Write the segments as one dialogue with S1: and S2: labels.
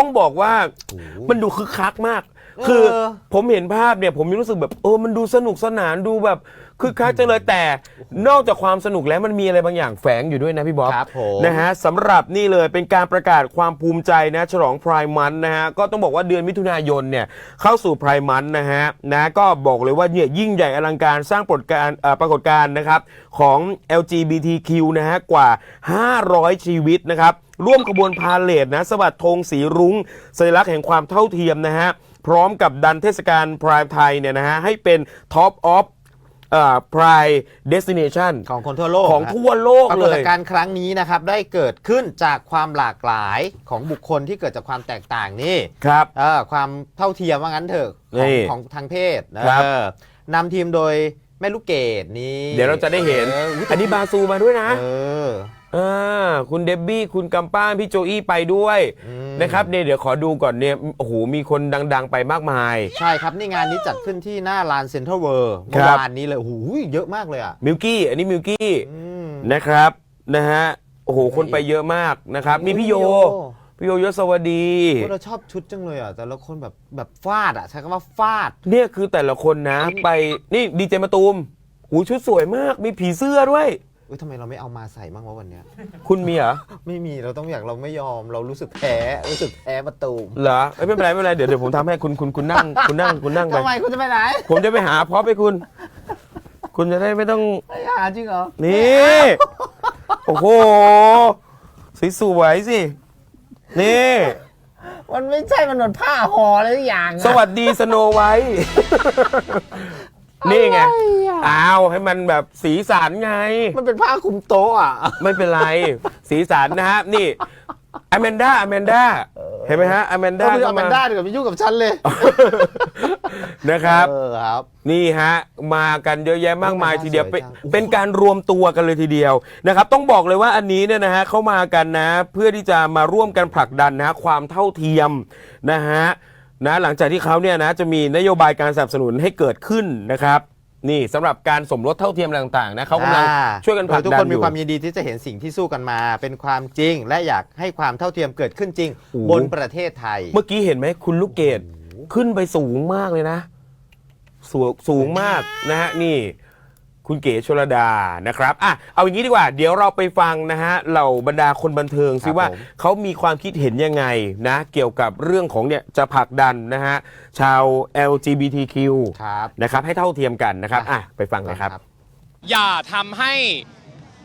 S1: ต้องบอกว่า
S2: โอ้โห
S1: มันดูคึกคักมาก คือ
S2: เออ
S1: ผมเห็นภาพเนี่ยผมมีรู้สึกแบบเออมันดูสนุกสนานดูแบบคึกคักจังเลยแต่นอกจากความสนุกแล้วมันมีอะไรบางอย่างแฝงอยู่ด้วยนะพี่บ๊อบ
S2: ครับผม
S1: นะฮะสำหรับนี่เลยเป็นการประกาศความภูมิใจนะฉลองพรายมันนะฮะก็ต้องบอกว่าเดือนมิถุนายนเนี่ยเข้าสู่พรายมันนะฮะนะก็บอกเลยว่าเนี่ยยิ่งใหญ่อลังการสร้างปรากฏการณ์เอ่อปรากฏการณ์นะครับของ LGBTQ นะฮะกว่า 500 ชีวิตนะครับ ร่วมขบวนพาเลทนะสวัสดธงสีรุ้ง สัญลักษณ์แห่งความเท่าเทียมนะฮะ พร้อมกับดันเทศกาลพรายไทยเนี่ยนะฮะ ให้เป็น Top of เอ่อ Pride Destination
S2: ของคนทั่วโลก
S1: ของ
S2: นะ
S1: ทั่วโลก
S2: ปราก
S1: เล
S2: ฏ
S1: ย
S2: การณ์ครั้งนี้นะครับ ได้เกิดขึ้นจากความหลากหลายของบุคคลที่เกิดจากความแตกต่างนี่
S1: ครับ
S2: เออความเท่าเทียมว่างั้นเถอะข
S1: นี่
S2: องของทางเพศนะครับเออนำทีมโดยแม่ลูกเกดนี่
S1: เดี๋ยวเราจะได้เห็น
S2: อออุ๊ย
S1: อันนี้บาซูมาด้วยนะ
S2: เออ
S1: อ่าคุณเดบบี้คุณกำป้านพี่โจอี้ไปด้วย
S2: อืม
S1: นะครับเนี่ยเดี๋ยวขอดูก่อนเนี่ยโอ้โหมีคนดัง ๆ ไปมากมาย
S2: ใช่ครับนี่งานนี้จัดขึ้นที่หน้าลานเซ็นทรัลเวิร์
S1: ค
S2: เมื่
S1: รั
S2: อบวานนี้เลยโอ้โหเยอะมากเลยอะ
S1: มิลกี้อันนี้มิลกี้
S2: อืม
S1: นะครับนะฮะโอ้โหคนไปเยอะมากนะครับ มีพี่โยพี่โยยศวดี
S2: โอ้เราชอบชุดจังเลยอะแต่ละคนแบบแบบฟาดอะใช้คำว่าฟาด
S1: เนี่ยคือแต่ละคนนะไปนี่ดีเจมาตูมหูชุดสวยมากมีผีเสื้อด้วย
S2: อุ้ยทำไมเราไม่เอามาใส่บ้างวะวันเนี้ย
S1: คุณมีเหรอ
S2: ไม่มีเราต้องอยากเราไม่ยอม เรารู้สึกแพ้รู้สึกแพ้ประตูม
S1: เหรอเอ้ยไม่เป็นไรไม่เป็นไรเดี๋ยวเดี๋ยวผมทำให้คุณคุณคุณนั่งคุณนั่งคุณนั่งไป
S2: ทำไมคุณจะไปไหน
S1: ผมจะไปหาพร็อพให้คุณ คุณจะได้ไม่ต้อง
S2: ไปหาจริงเหรอ
S1: นี่ โอ้โหสวยๆสิ นี่
S2: มันไม่ใช่มันเหมือนผ้าห่ออะไรสักอย่างอะ
S1: สวัสดีสโนไวท์ นี่ไงอ้าวให้มันแบบสีสันไง
S2: มันเป็นผ้าคลุมโต๊ะอะ
S1: ไม่เป็นไร สีสันนะฮะ นี่อแมนด้าอแมนด้าเห็นไหมฮะอแมน
S2: ถ้า
S1: ด้า
S2: คุณ
S1: ก็
S2: เอาแม
S1: มาน
S2: ด้าดีกว่าไม่ยุ่งกับฉันเลย
S1: นะครับ
S2: เออครับ
S1: นี่ฮะ มากันเยอะแยะมากมาย
S2: โอ้ย
S1: ทีเดียว
S2: สวย
S1: เป็น
S2: จัง
S1: เป็นการรวมตัวกันเลยทีเดียวนะครับ ต้องบอกเลยว่าอันนี้เนี่ยนะฮะเข้ามากันนะ เพื่อที่จะมาร่วมกันผลักดันนะฮะความเท่าเทียมนะฮะ นะหลังจากที่เขาเนี่ยนะจะมีนโยบายการสนับสนุนให้เกิดขึ้นนะครับนี่สำหรับการสมรสเท่าเทียมอะไรต่างๆนะเขากำลัง
S2: อ่า
S1: ช่วยกันผลัก
S2: โดยทุก
S1: ดัน
S2: คน
S1: อ
S2: มี
S1: ยู่
S2: ความยินดีที่จะเห็นสิ่งที่สู้กันมา เป็นความจริง และอยากให้ความเท่าเทียมเกิดขึ้นจริง
S1: โอ้โห
S2: บนประเทศไทย
S1: เมื่อกี้เห็นไหมคุณลูกเกดขึ้นไปสูงมากเลยนะ สูงสูงมากนะฮะนี่ คุณเก๋ชลดานะครับอะเอาอย่างนี้ดีกว่า เดี๋ยวเราไปฟังนะฮะเหล่าบรรดาคนบันเทิงซิ
S2: ครับ
S1: ว่า
S2: ผม
S1: เขามีความคิดเห็นยังไงนะ เกี่ยวกับเรื่องของเนี่ยจะผลักดันนะฮะชาว LGBTQ
S2: ครับ
S1: นะครับให้เท่าเทียมกันนะครับอะไปฟังเลยครับ
S3: อย่าทำให้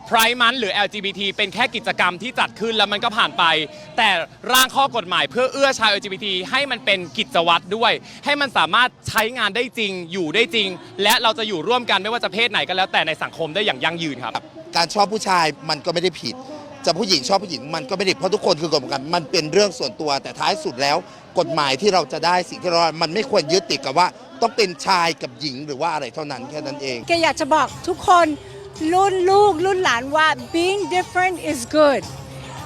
S3: p r i มันหรือ LGBT เป็นแค่กิจกรรมที่จัดขึ้นแล้วมันก็ผ่านไป แต่ร่างข้อกฎหมายเพื่อเอื้อชาว LGBT ให้มันเป็นกิจวัตรด้วย ให้มันสามารถใช้งานได้จริง อยู่ได้จริง และเราจะอยู่ร่วมกันไม่ว่าจะเพศไหนก็แล้วแต่ในสังคมได้อย่างยั่งยืนครับ
S4: การชอบผู้ชายมันก็ไม่ได้ผิด จะผู้หญิงชอบผู้หญิงมันก็ไม่ได้เพราะทุกคนคือกฎหมายมันเป็นเรื่องส่วนตัว แต่ท้ายสุดแล้ว กฎหมายที่เราจะได้สิ่งที่เราได้มันไม่ควรยึดติดกับว่า ต้องเป็นชายกับหญิงหรือว่าอะไรเท่านั้นแค่นั้นเอง
S5: แกอยากจะบอกทุกคน รุ่นลูกรุ่นหลานว่า being different is good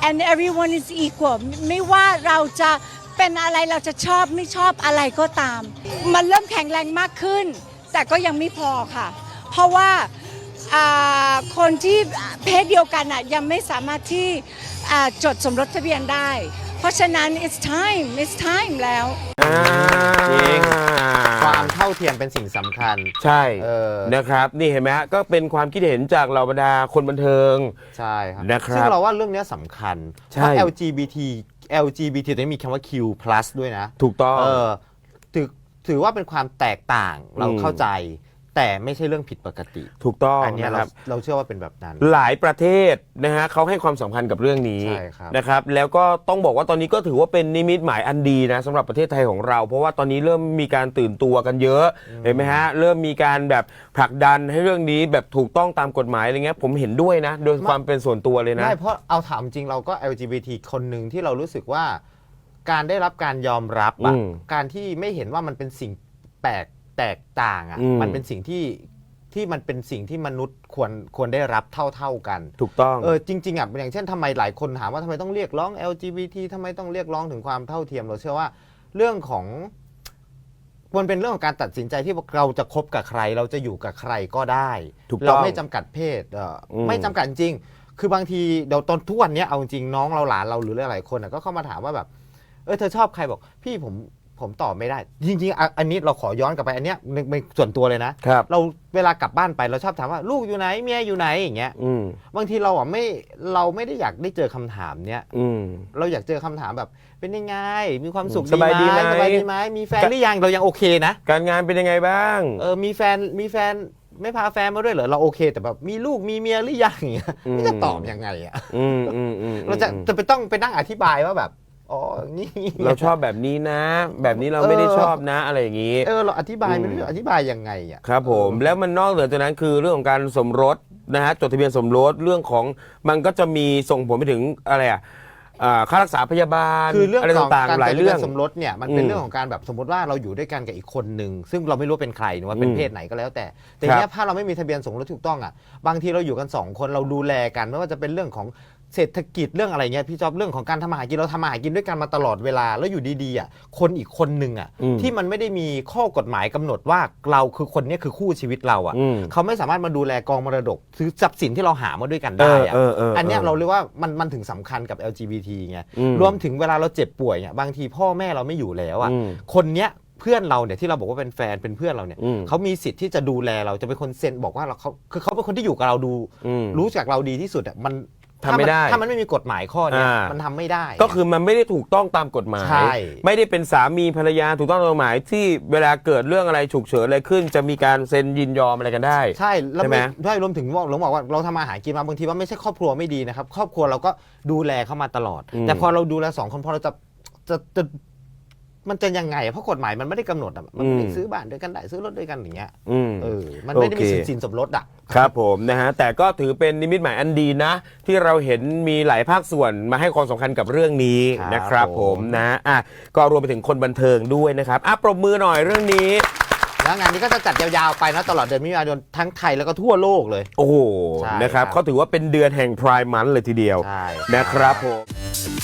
S5: and everyone is equal ไม่ว่าเราจะเป็นอะไรเราจะชอบไม่ชอบอะไรก็ตาม มันเริ่มแข็งแรงมากขึ้น แต่ก็ยังไม่พอค่ะ เพราะว่าคนที่เพศเดียวกันอะยังไม่สามารถที่จดสมรสทะเบียนได้ เพราะฉะนั้น it's time it's time แล้ว
S2: จริง ความเท่าเทียมเป็นสิ่งสำคัญ
S1: ใช่
S2: เออ
S1: นะครับ นี่เห็นไหมฮะก็เป็นความคิดเห็นจากเหล่าบรรดาคนบันเทิง
S2: ใช่ครับ
S1: นะครับ
S2: ซึ่งเราว่าเรื่องเนี้ยสำคัญ
S1: ใช่
S2: เพราะ LGBT LGBT ตอนนี้มีคำว่า Q+ ด้วยนะ
S1: ถูกต้อง
S2: เออถือถือว่าเป็นความแตกต่างเรา
S1: อืม
S2: เข้าใจ แต่ไม่ใช่เรื่องผิดปกติ
S1: ถูกต้อง
S2: อันเนี้ย
S1: นะค
S2: เรา
S1: รับ
S2: เราเชื่อว่าเป็นแบบนั้น
S1: หลายประเทศนะฮะเขาให้ความสำคัญกับเรื่องนี้
S2: ใช่ครับ
S1: นะครับแล้วก็ต้องบอกว่าตอนนี้ก็ถือว่าเป็นนิมิตหมายอันดีนะสำหรับประเทศไทยของเรา เพราะว่าตอนนี้เริ่มมีการตื่นตัวกันเยอะเห็นไหมฮะเริ่มมีการแบบผลักดันให้เรื่องนี้แบบถูกต้องตามกฎหมายอะไรเงี้ยผมเห็นด้วยนะ โดยความเป็นส่วนตัวเลยนะ
S2: ไม่เพราะเอาถามจริงเราก็ LGBT คนหนึ่งที่เรารู้สึกว่า การได้รับการยอมรับอะ
S1: อืม
S2: การที่ไม่เห็นว่ามันเป็นสิ่งแปลก แตกต่างอะ
S1: อืม
S2: มันเป็นสิ่งที่ที่มันเป็นสิ่งที่มนุษย์ควรควรได้รับเท่าเท่าๆกัน
S1: ถูกต้อง
S2: เออจริงๆอะอย่างเช่นทำไมหลายคนถามว่าทำไมต้องเรียกร้อง LGBT ทำไมต้องเรียกร้องถึงความเท่าเทียม เราเชื่อว่าเรื่องของมันเป็นเรื่องของการตัดสินใจที่เราจะคบกับใคร เราจะอยู่กับใครก็ได้
S1: ถูกต้อง
S2: เราไม่จำกัดเพศเอออ
S1: ม
S2: ไม่จำกัดจริง คือบางทีเดี๋ยวตอนทุกวันเนี้ยเอาจริงน้องเราหลานเราหรือหลายๆคนอะก็เข้ามาถามว่าแบบ เออเธอชอบใครบอก พี่ผม ผมตอบไม่ได้ จริงๆอะอันนี้เราขอย้อนกลับไปอันเนี้ยในในส่วนตัวเลยนะ
S1: ครับ
S2: เราเวลากลับบ้านไปเราชอบถามว่าลูกอยู่ไหนเมียอยู่ไหนอย่างเงี้ย
S1: อืม
S2: บางทีเราอะไม่เราไม่ได้อยากได้เจอคำถามเนี้ย
S1: อืม
S2: เราอยากเจอคำถามแบบ เป็นยังไง มีความสุข
S1: สบายดีไหม
S2: สบายดีไหมมีแฟนหรือยังเรายังโอเคนะ
S1: การงานเป็นยังไงบ้าง
S2: เออมีแฟนมีแฟนไม่พาแฟนมาด้วยเหรอเราโอเคแต่แบบมีลูกมีเมียหรือยังอย่างเงี้ย
S1: อืม
S2: ไม่จะตอบยังไงอะ
S1: อืมอืมอืม
S2: เราจะจะไปต้องไปนั่งอธิบายว่าแบบ อ๋อนี่
S1: เราชอบแบบนี้นะ แบบนี้เราไม่ได้ชอบนะอะไรอย่างนี้
S2: เออเราอธิบายไม่
S1: อื
S2: รู้
S1: ม
S2: จะอธิบายยังไงอะ
S1: ครับผมแล้วมันนอกเหนือจากนั้นคือเรื่องของการสมรสนะฮะจดทะเบียนสมรสเรื่องของมันก็จะมีส่งผลไปถึงอะไรอะอ่าค่ารักษาพยาบาล
S2: คือเรื่อง
S1: อะไร
S2: ของ
S1: ต่าง
S2: การ
S1: ๆหลาย
S2: จดทะ
S1: เรื่
S2: เบี
S1: อยง
S2: นสมรสเนี่ยมันเป็น
S1: อืม
S2: เรื่องของการแบบสมมติว่าเราอยู่ด้วยกันกับอีกคนหนึ่งซึ่งเราไม่รู้ว่าเป็นใครหรือว่าเป็น
S1: อืม
S2: เพศไหนก็แล้วแต่ แต่
S1: ครับ
S2: เนี้ยถ้าเราไม่มีทะเบียนสมรสถูกต้องอะบางทีเราอยู่กันสองคนเราดูแลกันไม่ว่าจะเป็นเรื่องของ เศรษฐกิจเรื่องอะไรเงี้ยพี่จอบเรื่องของการทำมาหากินเราทำมาหากินด้วยกันมาตลอดเวลาแล้วอยู่ดีๆอะคนอีกคนหนึ่งอะ
S1: อืม
S2: ที่มันไม่ได้มีข้อกฎหมายกำหนดว่าเราคือคนเนี้ยคือคู่ชีวิตเราอะ
S1: อืม
S2: เขาไม่สามารถมาดูแลกองมรดกซื้อทรัพย์สินที่เราหามาด้วยกันได้อะ
S1: เออเออเอออั
S2: อันเนี้ยเราเรียกว่ามันมันถึงสำคัญกับ LGBT ไง
S1: อืม
S2: รวมถึงเวลาเราเจ็บป่วยเนี่ยบางทีพ่อแม่เราไม่อยู่แล้วอะ
S1: อืม
S2: คนเนี้ยเพื่อนเราเนี่ยที่เราบอกว่าเป็นแฟนเป็นเพื่อนเราเนี่ย
S1: อืม
S2: เขามีสิทธิ์ที่จะดูแลเราจะเป็นคนเซ็นบอกว่าเราเขาคือเขาเป็นคนที่อยู่กับเราดู
S1: อืม
S2: รู้จักเราดีที่สุดอะมัน
S1: ทำไม่ได้
S2: ถ้ามันถ้ามันไม่มีกฎหมายข้อเนี้ย
S1: อ่ามั
S2: มันทำไม่ได้
S1: ก็คือมันไม่ได้ถูกต้องตามกฎหมาย
S2: ใช่
S1: ไม่ได้เป็นสามีภรรยาถูกต้องตามกฎหมายที่เวลาเกิดเรื่องอะไรฉุกเฉินอะไรขึ้น จะมีการเซ็นยินยอมอะไรกันได้
S2: ใช่แล้ว
S1: ใช่ไหม
S2: ไม่ใช่รวมถึงว่าเราบอกว่าเราทำมาหากินมาบางทีว่าไม่ใช่ครอบครัวไม่ดีนะครับ ครอบครัวเราก็ดูแลเขามาตลอด
S1: อืม
S2: แต่พอเราดูแลสองคนพอเราจะจะจะ มันจะยังไงอะเพราะกฎหมายมันไม่ได้กำหนดอะมันไม่ได้ซื้อบ้านด้วยกันได้ซื้อรถด้วยกันอย่างเงี้ย
S1: อืม
S2: เออมันไม่ได้มี
S1: โอเค
S2: สินสินสมรสอะ
S1: ครับผมนะฮะแต่ก็ถือเป็นนิมิตหมายอันดีนะ ที่เราเห็นมีหลายภาคส่วนมาให้ความสำคัญกับเรื่องนี้
S2: ครับ
S1: นะครับ
S2: ผม
S1: ผมนะอะก็รวมไปถึงคนบันเทิงด้วยนะครับอะปรบมือหน่อยเรื่องนี้
S2: แล้วงานนี้ก็จะจัดยาวๆไปนะตลอดเดือนมิถุนายนทั้งไทยแล้วก็ทั่วโลกเลย
S1: โอ้โห
S2: ใช่
S1: นะครับ
S2: ครับ
S1: เขาถือว่าเป็นเดือนแห่งพรายมันเลยทีเดียว
S2: ใช่
S1: นะครับผม